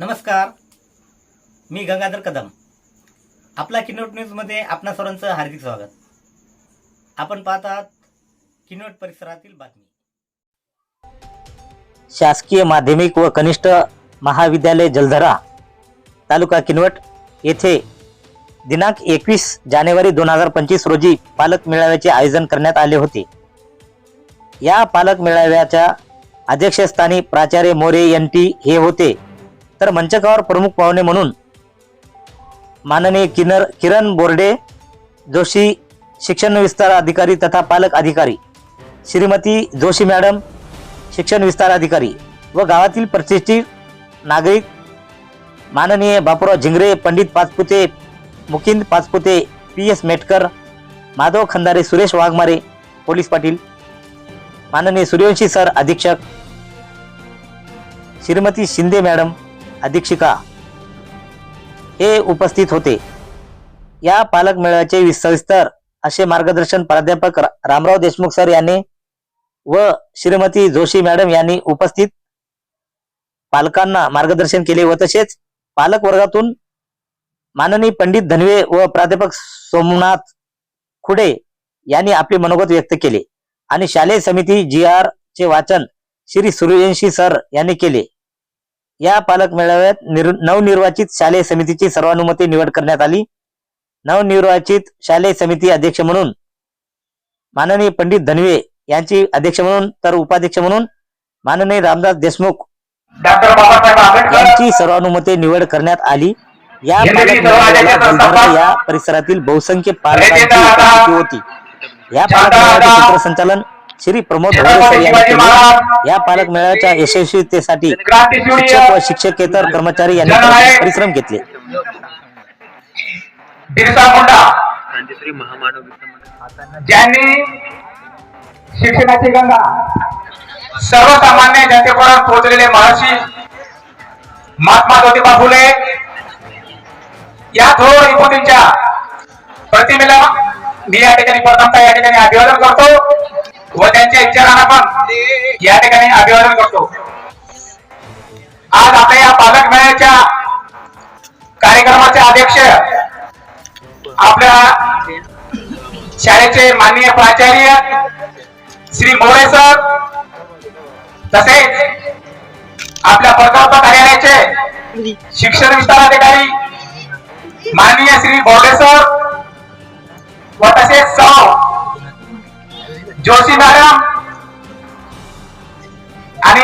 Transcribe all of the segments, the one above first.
नमस्कार. मी गंगाधर कदम. आपला किनोट न्यूजमध्ये आपणा सर्वांचं हार्दिक स्वागत. आपण पाहतात किनोट परिसरातील बातमी. शासकीय माध्यमिक व कनिष्ठ महाविद्यालय जलधरा तालुका किनवट येथे दिनांक एकवीस जानेवारी दोन हजार पंचवीस रोजी पालक मेळाव्याचे आयोजन करण्यात आले होते. या पालक मेळाव्याच्या अध्यक्षस्थानी प्राचार्य मोरे एन टी हे होते. तर मंचकावर प्रमुख पाहुणे म्हणून माननीय किनर किरण बोर्डे जोशी शिक्षण विस्तार अधिकारी तथा पालक अधिकारी श्रीमती जोशी मॅडम शिक्षण विस्तार अधिकारी व गावातील प्रतिष्ठित नागरिक माननीय Bapurao Zingare Pandit Pachpute Mukind Pachpute P S Metkar Madhav Khandare Suresh Waghmare police Patil माननीय सूर्यवंशी सर अधीक्षक श्रीमती शिंदे मॅडम अधीक्षिका हे उपस्थित होते. या पालक मेळाव्याचे सविस्तर असे मार्गदर्शन प्राध्यापक रामराव देशमुख सर यांनी व श्रीमती जोशी मॅडम यांनी उपस्थित पालकांना मार्गदर्शन केले व तसेच पालक वर्गातून माननीय पंडित धनवे व प्राध्यापक सोमनाथ खुडे यांनी आपले मनोगत व्यक्त केले आणि शालेय समिती जी आर चे वाचन श्री सूर्यवंशी सर यांनी केले. या पालक मेळाव्यात निर नवनिर्वाचित शालेय समितीची सर्वानुमते निवड करण्यात आली. नवनिर्वाचित शालेय समिती अध्यक्ष म्हणून माननीय पंडित धनवे यांची अध्यक्ष म्हणून तर उपाध्यक्ष म्हणून माननीय रामदास देशमुख यांची सर्वानुमते निवड करण्यात आली. या या परिसरातील बहुसंख्य पालकांची होती. या पालक सूत्रसंचालन श्री प्रमोद यांनी या पालक मेळाव्याच्या यशस्वीतेसाठी शिक्षक व शिक्षकेतर कर्मचारी यांनी परिश्रम घेतले. ज्यांनी शिक्षणाची गंगा सर्वसामान्य जनतेपर्यंत पोहोचलेले महर्षी महात्मा ज्योतिबा फुले या थोर विभूतींच्या प्रतिमेला मी या ठिकाणी प्रथमतः या ठिकाणी अभिवादन करतो. या ठिकाणी अभिवादन करतो. आज आपल्या या पालक मेळ्याच्या कार्यक्रमाचे अध्यक्ष आपल्या शाळेचे माननीय प्राचार्य श्री मोरे सर तसेच आपल्या प्रकल्प कार्यालयाचे शिक्षण विस्तार अधिकारी माननीय श्री बोर्डे सर व तसेच सौ जोशी मॅडम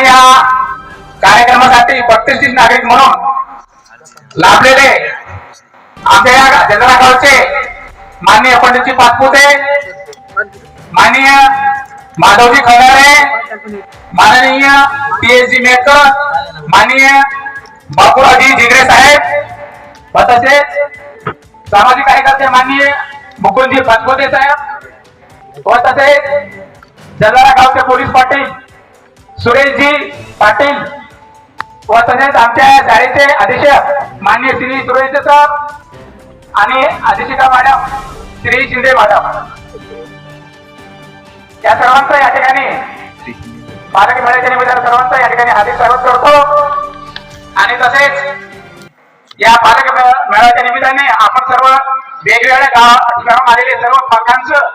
आणि या कार्यक्रमासाठी प्रतिष्ठित नागरिक म्हणून लाभलेले आमच्या या जलरा गावचे माननीय पंडितजी पाचपुते माननीय माधवजी खंडारे माननीय पी एच जी मेकर माननीय बापूराजी झिगरे साहेब व तसेच सामाजिक कार्यकर्ते माननीय मुकुंदजी पाचपुते साहेब व तसेच जलरा गावचे पोलीस पाटील सुरेशजी पाटील व तसेच आमच्या शाळेचे अधीक्षक मान्य श्री सुरेश सर आणि अधीक्षिका मॅडम श्री शिंदे मॅडम. या सर्वांचा या ठिकाणी पालक मेळ्याच्या निमित्तानं सर्वांचं या ठिकाणी हार्दिक स्वागत करतो. आणि तसेच या पालक मे- मेळाव्याच्या निमित्ताने आपण सर्व वेगवेगळ्या गाव ठिकाणून आलेले सर्व पालकांचं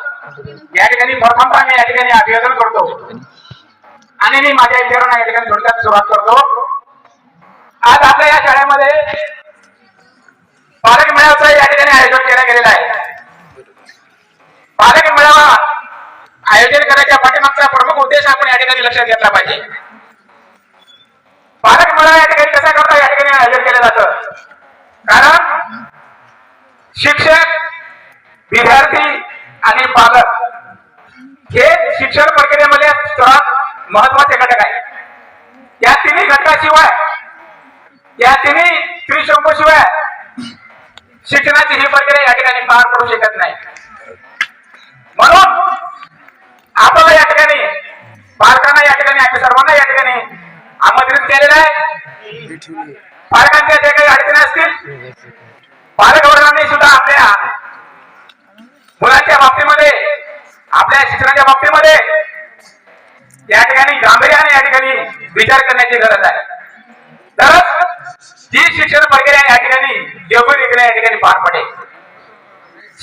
या ठिकाणी प्रथमतः मी या ठिकाणी अभिवादन करतो. आणि मी माझ्या विचारांना या ठिकाणी थोडक्यात सुरुवात करतो. आज आपल्या या शाळेमध्ये पालक मेळाव्याचं या ठिकाणी आयोजन केलं गेलेलं आहे. पालक मेळावा आयोजन करायच्या पाठीमागचा प्रमुख उद्देश आपण या ठिकाणी लक्षात घेतला पाहिजे. पालक मेळावा या ठिकाणी कसा करता या ठिकाणी आयोजन केलं जातं? कारण शिक्षक विद्यार्थी आणि पालक हे शिक्षण प्रक्रियेमध्ये महत्त्वाचे घटक आहे या तिन्ही घटकाशिवाय या तिन्ही त्रिशंकूशिवाय शिक्षणाची ही प्रक्रिया या ठिकाणी पार पडू शकत नाही. म्हणून आपल्याला या ठिकाणी पालकांना या ठिकाणी आम्ही सर्वांना या ठिकाणी आमंत्रित केलेलं आहे. पालकांच्या जे काही अडचणी असतील पालकवर्गाने सुद्धा आपल्या मुलांच्या बाबतीमध्ये आपल्या शिक्षणाच्या बाबतीमध्ये या ठिकाणी गांभीर्याने या ठिकाणी विचार करण्याची गरज आहे. तरच जी शिक्षण प्रक्रिया या ठिकाणी योग्यरीतीने या ठिकाणी पार पडेल.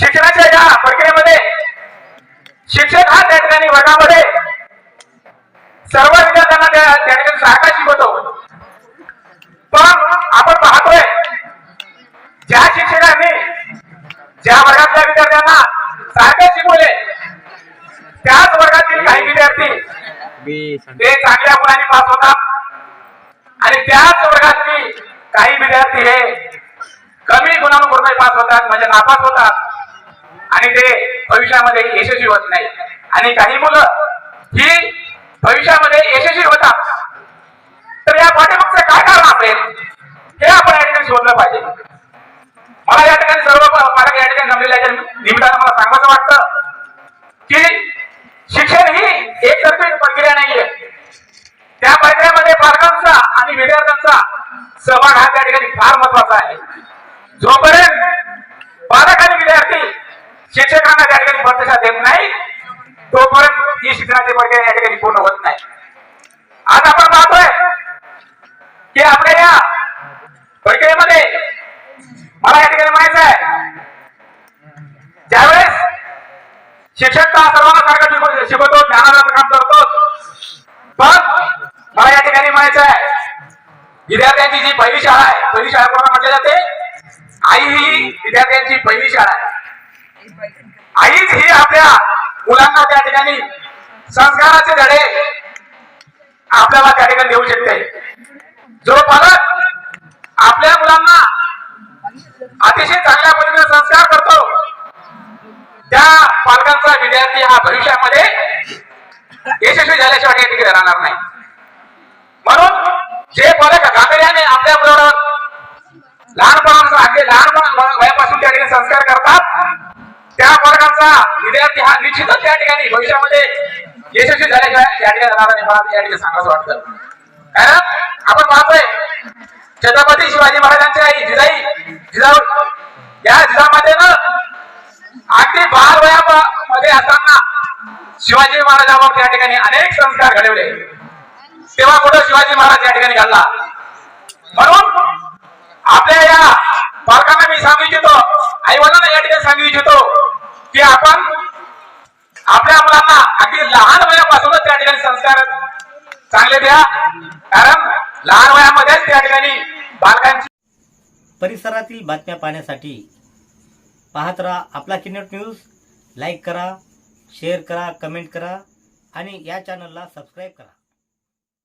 शिक्षणाच्या या प्रक्रियेमध्ये शिक्षक हा त्या ठिकाणी वर्गामध्ये सर्व विद्यार्थ्यांना त्या त्या ठिकाणी सारखा शिकवतो. ते चांगल्या गुणांनी पास होतात. आणि त्याच वर्गातली काही विद्यार्थी हे कमी गुणांपूर्ण पास होतात म्हणजे नापास होतात. आणि ते भविष्यामध्ये यशस्वी होत नाही आणि काही मुलं ही भविष्यामध्ये यशस्वी होतात. तर या पाठीमागचं काय कारण असेल हे आपण या ठिकाणी शोधलं पाहिजे. मला या ठिकाणी सर्व पालक या ठिकाणी जमलेल्या निमित्तानं मला सांगायचं वाटतं की शिक्षण ही एकतर्फी प्रक्रिया नाहीये त्या प्रक्रियेमध्ये पालकांचा आणि विद्यार्थ्यांचा सहभाग हा त्या ठिकाणी फार महत्त्वाचा आहे. जोपर्यंत पालक आणि विद्यार्थी शिक्षकांना त्या ठिकाणी प्रतिसाद देत नाही तोपर्यंत ही शिक्षणाची प्रक्रिया या ठिकाणी पूर्ण होत नाही. आज आपण पाहतोय की आपल्या या प्रक्रियेमध्ये मला या ठिकाणी माहीत आहे ज्यावेळेस शिक्षक तर सर्वांना सारखं शिकवतो ज्ञानाचं काम करतो पण मला या ठिकाणी म्हणायचं आहे विद्यार्थ्यांची जी पहिली शाळा आहे पहिली शाळा कोणाला म्हटले जाते? आई ही विद्यार्थ्यांची पहिली शाळा आहे. आईच ही आपल्या मुलांना त्या ठिकाणी संस्काराचे धडे आपल्याला त्या ठिकाणी देऊ शकते. जो पालक आपल्या मुलांना अतिशय चांगल्या पद्धतीने संस्कार करतो. त्या पालकांचा विद्यार्थी हा भविष्यामध्ये यशस्वी झाल्याशिवाय काही ठिकाणी राहणार नाही म्हणून जे पालक गांभीर्याने आपल्या मुलावर लहानपणाचा अगदी लहानपण वयापासून त्या ठिकाणी संस्कार करतात. त्या वर्गाचा विद्यार्थी हा निश्चितच त्या ठिकाणी भविष्यामध्ये यशस्वी झाल्याशिवाय त्या ठिकाणी राहणार नाही मला या ठिकाणी सांगायचं वाटतं. कारण आपण पाहतोय छत्रपती शिवाजी महाराजांची आई जिजाई जिजाऊ या जिजामध्ये ना अगदी बाल वयामध्ये असताना शिवाजी महाराजांवर त्या ठिकाणी अनेक संस्कार घडवले. तेव्हा कुठं शिवाजी महाराज या ठिकाणी घालला म्हणून आपल्या या पालकांना मी सांगू इच्छितो आई वडिलांना या ठिकाणी सांगू इच्छितो की आपण आपल्या मुलांना अगदी लहान वयापासूनच त्या ठिकाणी संस्कार चांगले द्या. कारण लहान वयामध्येच त्या ठिकाणी बालकांची परिसरातील बातम्या पाहण्यासाठी पाहत राहा आपला किन्नट न्यूज. लाईक करा शेअर करा कमेंट करा आणि या चॅनलला सबस्क्राईब करा.